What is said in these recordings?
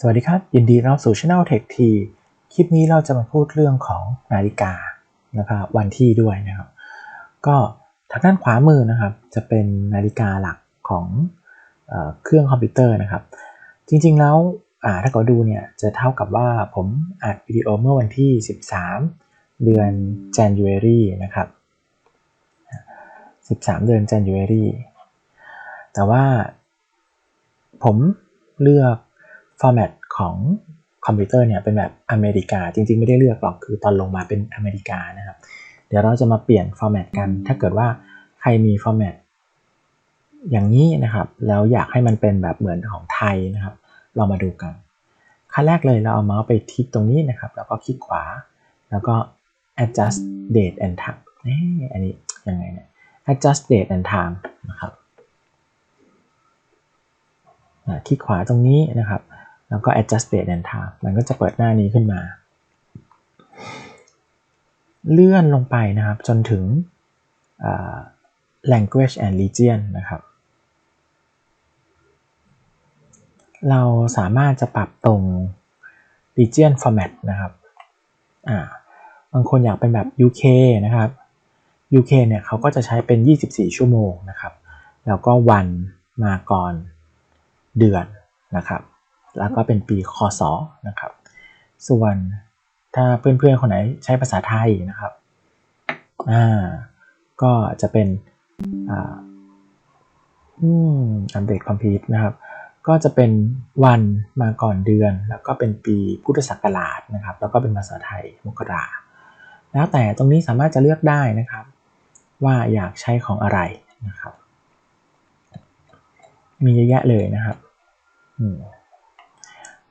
สวัสดีครับ ยินดีรับสู่ Channel Tech T คลิปนี้เราจะมาพูดเรื่องของนาฬิกานะครับวันที่ด้วยนะครับ ก็ทางด้านขวามือนะครับ จะเป็นนาฬิกาหลักของเอเครื่องคอมพิวเตอร์นะครับ จริงๆแล้วถ้าก็ดูเนี่ยจะเท่ากับว่าผมอัดวิดีโอเมื่อวันที่ 13 เดือน January นะครับ 13 เดือน January แต่ว่าผมเลือก ฟอร์แมตของคอมพิวเตอร์เนี่ยเป็นแบบอเมริกา จริงๆไม่ได้เลือกหรอกคือตอนลงมาเป็นอเมริกานะครับ เดี๋ยวเราจะมาเปลี่ยนฟอร์แมตกัน ถ้าเกิดว่าใครมีฟอร์แมตอย่างนี้นะครับ แล้วอยากให้มันเป็นแบบเหมือนของไทยนะครับ เรามาดูกัน ขั้นแรกเลยเราเอาเมาส์ไปทิกตรงนี้นะครับ แล้วก็คลิกขวา แล้วก็ adjust date and time นี่อันนี้ยังไงเนี่ย adjust date and time นะครับคลิกขวาตรงนี้นะครับ แล้วก็ adjust date and time มันก็จะเปิดหน้านี้ขึ้นมา เลื่อนลงไปนะครับจนถึง language and region นะครับ เราสามารถจะปรับตรง region format นะครับบางคนอยากเป็นแบบ UK นะครับ UK เนี่ยเขาก็จะใช้เป็น 24 ชั่วโมงนะครับ แล้วก็วันมาก่อนเดือนนะครับ แล้วก็เป็นปีคศนะครับ ส่วนถ้าเพื่อนๆคนไหนใช้ภาษาไทยนะครับอ่าก็จะเป็นอ่าอืมอัปเดตคอมพิวต์นะครับ ก็จะเป็นวันมาก่อนเดือน แล้วก็เป็นปีพุทธศักราชนะครับ แล้วก็เป็นภาษาไทยมกราแล้วแต่ตรงนี้สามารถจะเลือกได้นะครับ ว่าอยากใช้ของอะไรนะครับ มีเยอะแยะเลยนะครับ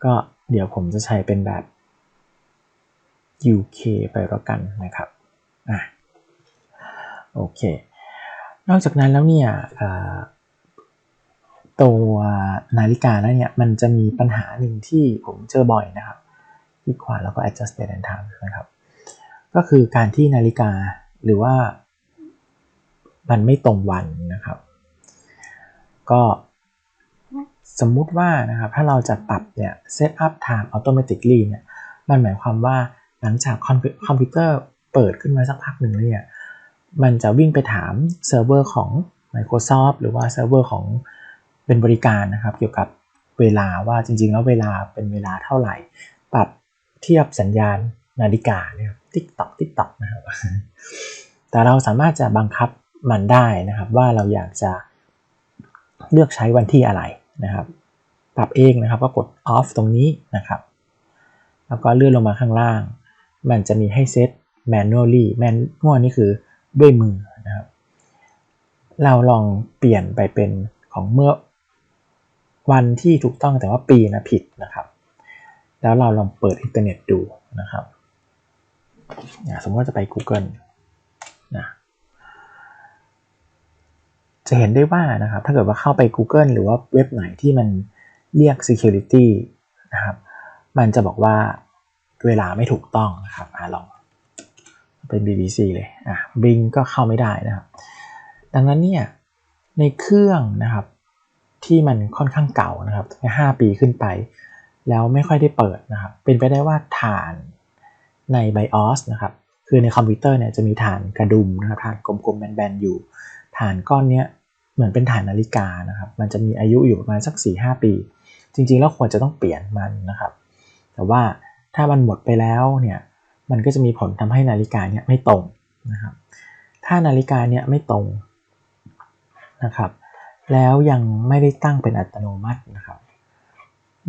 ก็เดี๋ยวผมจะใช้เป็นแบบ UK ไปแล้วกันนะครับอะโอเคนอกจากนั้นแล้วเนี่ยตัวนาฬิกาแล้วเนี่ยมันจะมีปัญหาหนึ่งที่ผมเจอบ่อยนะครับคลิกขวาแล้วก็ adjust date and time นะครับ ก็คือการที่นาฬิกาหรือว่ามันไม่ตรงวันนะครับ ก็ สมมุติว่านะครับถ้าเราจะปรับเนี่ย set up time automatically เนี่ยมันหมายความว่าหลังจากคอมพิวเตอร์เปิดขึ้นมาสักพักหนึ่งแล้วเนี่ยมันจะวิ่งไปถามเซิร์ฟเวอร์ของ Microsoft หรือว่าเซิร์ฟเวอร์ของเป็นบริการนะครับ เกี่ยวกับเวลาว่าจริง ๆ แล้วเวลาเป็นเวลาเท่าไหร่ ปรับเทียบสัญญาณนาฬิกาเนี่ยติ๊กตอกติ๊กตอกนะครับแต่เราสามารถจะบังคับมันได้นะครับ ว่าเราอยากจะเลือกใช้วันที่อะไร นะครับปรับเองนะครับก็กด off ตรงนี้นะครับ แล้วก็เลื่อนลงมาข้างล่าง มันจะมีให้เซต manually แมนนวลนี่คือด้วยมือนะครับ เราลองเปลี่ยนไปเป็นของเมื่อวันที่ถูกต้องแต่ว่าปีนะผิดนะครับ แล้วเราลองเปิดอินเทอร์เน็ตดูนะครับ สมมติว่าจะไป Google นะ จะเห็นได้ว่านะครับถ้าเกิดว่าเข้าไป Google หรือว่าเว็บไหนที่มันเรียก security นะครับมันจะบอกว่าเวลาไม่ถูกต้องนะครับอลองเป็น BBC เลยอะ Bing ก็เข้าไม่ได้นะครับดังนั้นเนี่ยในเครื่องนะครับที่มันค่อนข้างเก่านะครับห้าปีขึ้นไป แล้วไม่ค่อยได้เปิดนะครับเป็นไปได้ว่าฐานใน BIOS นะครับคือในคอมพิวเตอร์เนี่ยจะมีฐานกระดุมนะครับฐานกลมๆแบนๆอยู่ ฐานก้อนนี้เหมือนเป็นฐานนาฬิกานะครับ มันจะมีอายุอยู่ประมาณสัก 4-5 ปี จริงๆ แล้วควรจะต้องเปลี่ยนมันนะครับ แต่ว่าถ้ามันหมดไปแล้วเนี่ย มันก็จะมีผลทำให้นาฬิกาเนี่ยไม่ตรงนะครับ ถ้านาฬิกาเนี่ยไม่ตรงนะครับ แล้วยังไม่ได้ตั้งเป็นอัตโนมัตินะครับ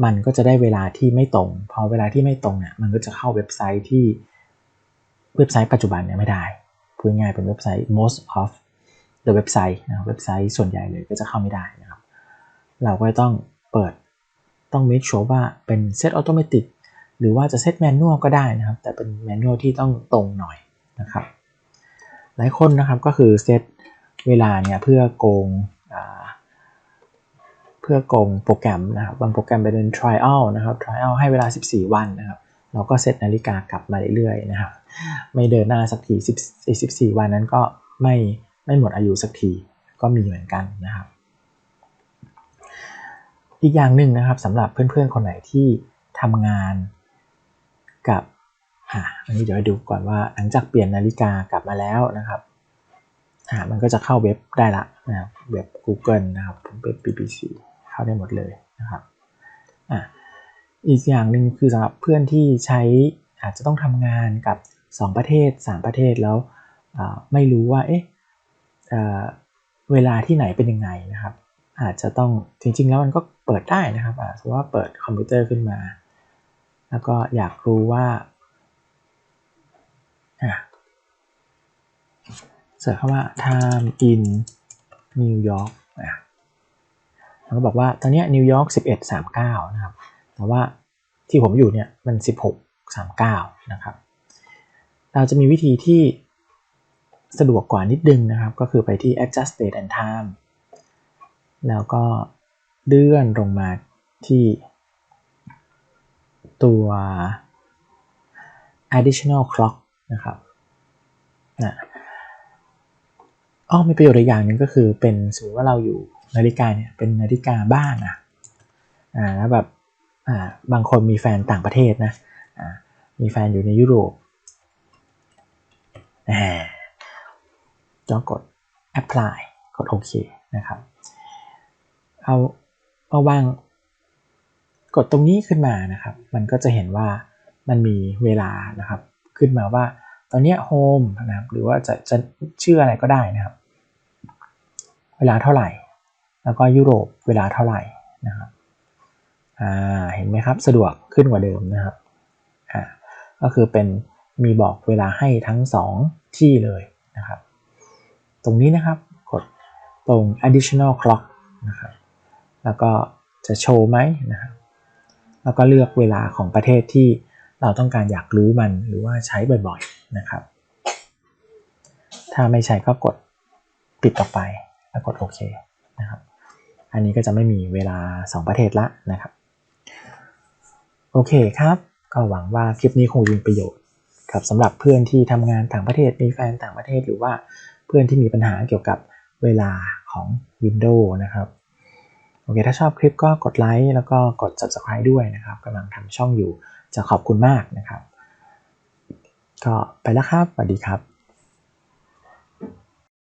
มันก็จะได้เวลาที่ไม่ตรง พอเวลาที่ไม่ตรงเนี่ย มันก็จะเข้าเว็บไซต์ที่เว็บไซต์ปัจจุบันเนี่ยไม่ได้ พูดง่ายเป็นเว็บไซต์ most of หรือเว็บไซต์นะเว็บไซต์ส่วนใหญ่เลยก็จะเข้าไม่ได้นะครับ เราก็ต้องเปิดต้อง make sure ว่าเป็น set automatic หรือว่าจะ set manual ก็ได้นะครับ แต่เป็น manual ที่ต้องตรงหน่อยนะครับ หลายคนนะครับก็คือเซตเวลาเนี่ยเพื่อโกงเพื่อโกงโปรแกรมนะครับ บางโปรแกรมเป็น trial นะครับ trial ให้เวลา 14 วันนะครับ เราก็เซตนาฬิกากลับมาเรื่อยๆนะครับ ไม่เดินหน้าสักที14 วันนั้นก็ไม่ ไม่หมดอายุสักทีก็มีเหมือนกันนะครับ อีกอย่างหนึ่งนะครับสำหรับเพื่อนๆคนไหนที่ทำงานกับอ่าอันนี้เดี๋ยวดูก่อนว่าหลังจากเปลี่ยนนาฬิกากลับมาแล้วนะครับอ่ามันก็จะเข้าเว็บได้ละนะครับเว็บ Google นะครับเว็บ BBC เข้าได้หมดเลยนะครับอ่าอีกอย่างหนึ่งคือสำหรับเพื่อนที่ใช้อาจจะต้องทำงานกับ 2 ประเทศ 3 ประเทศแล้วไม่รู้ว่าเอ๊ะ เวลาที่ไหนเป็นยังไงนะครับ อาจจะต้องจริงๆแล้วมันก็เปิดได้นะครับสมมติว่าเปิดคอมพิวเตอร์ขึ้นมา แล้วก็อยากรู้ว่าเสิร์ชคำว่า time in New York อะมันก็บอกว่าตอนนี้นิวยอร์ก11.39 นะครับ แต่ว่าที่ผมอยู่เนี่ยมัน 16.39 นะครับ เราจะมีวิธีที่ สะดวกกว่านิดนึงนะครับ ก็คือไปที่ adjust date and time แล้วก็เลื่อนลงมาที่ตัว additional clock นะครับนะอ๋อมีประโยชน์อีกอย่างหนึ่งก็คือเป็นสมมติว่าเราอยู่นาฬิกาเนี่ยเป็นนาฬิกาบ้านอะอ่าแล้วแบบอ่าบางคนมีแฟนต่างประเทศนะอ่ามีแฟนอยู่ในยุโรปอ่า ก็กด apply กดโอเคนะครับ เอาเอาวางกดตรงนี้ขึ้นมานะครับ มันก็จะเห็นว่ามันมีเวลานะครับ ขึ้นมาว่าตอนนี้โฮมนะครับหรือว่าจะจะชื่ออะไรก็ได้นะครับ เวลาเท่าไหร่ แล้วก็ยุโรปเวลาเท่าไหร่นะครับอ่าเห็นไหมครับสะดวกขึ้นกว่าเดิมนะครับอ่าก็คือเป็นมีบอกเวลาให้ทั้ง 2 ที่เลยนะครับ ตรงนี้นะครับกดตรง additional clock นะครับแล้วก็จะโชว์ไหมนะครับแล้วก็เลือกเวลาของประเทศที่เราต้องการอยากรู้มันหรือว่าใช้บ่อยๆนะครับ ถ้าไม่ใช่ก็กดปิดออกไปแล้วกดโอเคนะครับ อันนี้ก็จะไม่มีเวลา 2 ประเทศละนะครับ โอเคครับ ก็หวังว่าคลิปนี้คงมีประโยชน์ครับสำหรับเพื่อนที่ทำงานต่างประเทศมีแฟนต่างประเทศหรือว่า เพื่อนที่มีปัญหาเกี่ยวกับเวลาของ Windows นะครับโอเคถ้าชอบคลิปก็กดไลค์แล้วก็กด subscribe ด้วยนะครับกำลังทำช่องอยู่จะขอบคุณมากนะครับ ก็ไปแล้วครับสวัสดีครับ